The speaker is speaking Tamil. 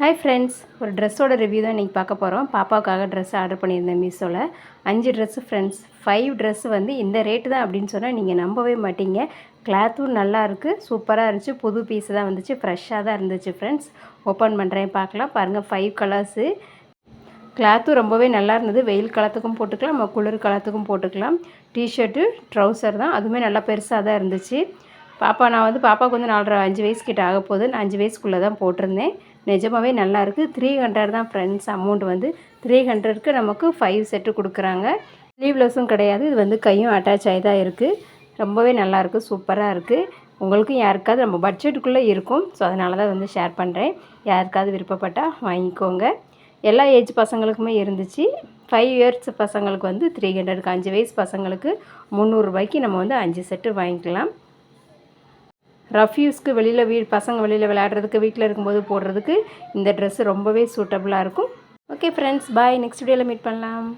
ஹாய் ஃப்ரெண்ட்ஸ் ஒரு ட்ரெஸ்ஸோட ரிவ்யூ தான் இன்றைக்கி பார்க்க போகிறோம் பாப்பாவுக்காக ட்ரெஸ் ஆர்டர் பண்ணியிருந்தேன் மீஷோவில் அஞ்சு ட்ரெஸ்ஸு ஃப்ரெண்ட்ஸ் ஃபைவ் ட்ரெஸ்ஸு வந்து இந்த ரேட்டு தான் அப்படின்னு சொன்னால் நீங்கள் நம்பவே மாட்டீங்க. கிளாத்தும் நல்லா இருக்குது சூப்பராக இருந்துச்சு புது பீஸ் தான் வந்துச்சு ஃப்ரெஷ்ஷாக தான் இருந்துச்சு ஃப்ரெண்ட்ஸ் ஓப்பன் பண்ணுறேன் பார்க்கலாம். பாருங்கள் ஃபைவ் கலர்ஸு கிளாத்தும் ரொம்பவே நல்லா இருந்தது. வெயில் காலத்துக்கும் போட்டுக்கலாம் நம்ம குளிர் காலத்துக்கும் போட்டுக்கலாம். டிஷர்ட்டு ட்ரௌசர் தான். அதுவுமே நல்லா பெருசாக தான் இருந்துச்சு. பாப்பா நான் வந்து பாப்பாவுக்கு வந்து நாலரை அஞ்சு வயசு கிட்ட ஆக போகுது. நான் அஞ்சு வயசுக்குள்ளே தான் போட்டிருந்தேன். நிஜமாகவே நல்லாயிருக்கு த்ரீ ஹண்ட்ரட் தான் ஃப்ரெண்ட்ஸ் அமௌண்ட் வந்து. த்ரீ ஹண்ட்ரட்க்கு நமக்கு ஃபைவ் செட்டு கொடுக்குறாங்க. ஸ்லீவ்லெஸ்ஸும் கிடையாது. இது வந்து கையும் அட்டாச் ஆகி தான் இருக்குது ரொம்பவே நல்லாயிருக்கு சூப்பராக இருக்குது உங்களுக்கும் யாருக்காவது நம்ம பட்ஜெட்டுக்குள்ளே இருக்கும். ஸோ அதனால தான் வந்து ஷேர் பண்ணுறேன் யாருக்காவது விருப்பப்பட்டால் வாங்கிக்கோங்க. எல்லா ஏஜ் பசங்களுக்குமே இருந்துச்சு. ஃபைவ் இயர்ஸ் பசங்களுக்கு வந்து த்ரீ ஹண்ட்ரடுக்கு அஞ்சு வயசு பசங்களுக்கு முந்நூறுரூபாய்க்கு நம்ம வந்து அஞ்சு செட்டு வாங்கிக்கலாம். ரஃப்யூஸ்க்கு வெளியில் வீ பசங்க வெளியில் விளையாடுறதுக்கு வீட்டில் இருக்கும்போது போடுறதுக்கு இந்த ட்ரெஸ்ஸு ரொம்பவே சூட்டபுளாக இருக்கும். ஓகே ஃப்ரெண்ட்ஸ் பாய் நெக்ஸ்ட் வீடியோவில் மீட் பண்ணலாம்.